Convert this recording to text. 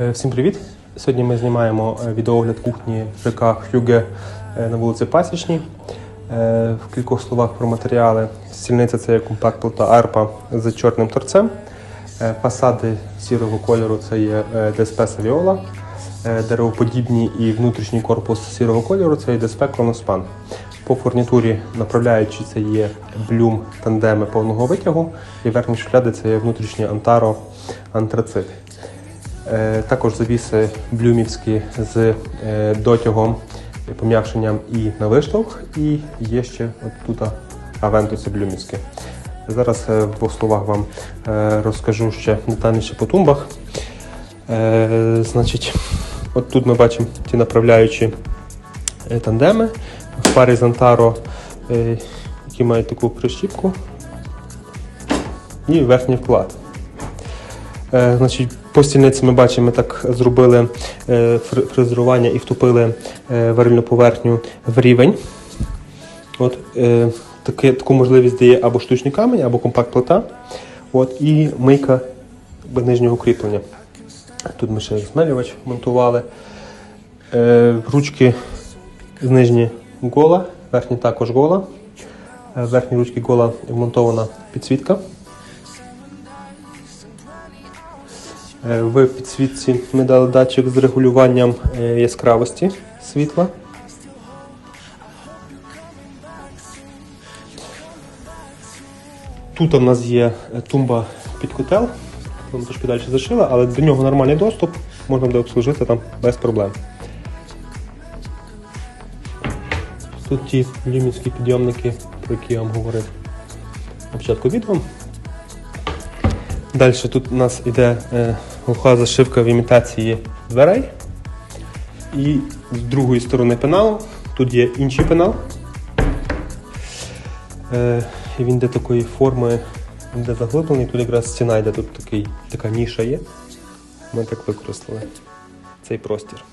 Е, Всім привіт! Сьогодні ми знімаємо е, відеогляд кухні ЖК Хюге е, на вулиці Пасічній. В кількох словах про матеріали. Стільниця це є компакт плита Арпа з чорним торцем. Фасади сірого кольору це є ДСП Савіола. Деревоподібні і внутрішній корпус сірого кольору це є ДСП Кроноспан. По фурнітурі направляючи це є блюм тандеми повного витягу, і верхні шухляди це є внутрішнє антаро антрацит. Е, Також завіси блюмівські з е, дотягом, пом'якшенням і на виштовх. І є ще от тут авентуси блюмівські. Зараз е, в двох словах вам е, розкажу ще детальніше по тумбах. Е, Значить, от тут ми бачимо ті направляючі е, тандеми в парі з Антаро, е, які мають таку прищіпку. І верхній вклад. Е, Значить, по стільниці ми бачимо, ми так зробили е, фрезерування і втопили е, варильну поверхню в рівень. От, таке, таку можливість дає або штучний камінь, або компакт-плита. От, і мийка нижнього кріплення. Тут ми ще змелювач монтували. Ручки з нижні гола, верхні також гола. В верхній ручці гола вмонтована підсвітка. В підсвітці ми дали датчик з регулюванням е, яскравості світла. Тут у нас є е, тумба під котел, вона трошки далі зашила, але до нього нормальний доступ, можна буде обслужити там без проблем. Тут ті люмінські підйомники, про які я вам говорив на початку відео. Далі тут у нас йде е, глуха зашивка в імітації дверей. І з другої сторони пеналу тут є інший пенал. Е, і він йде такої форми, де заглиблений, тут якраз стіна йде, тут такий, така ніша є. Ми так використали цей простір.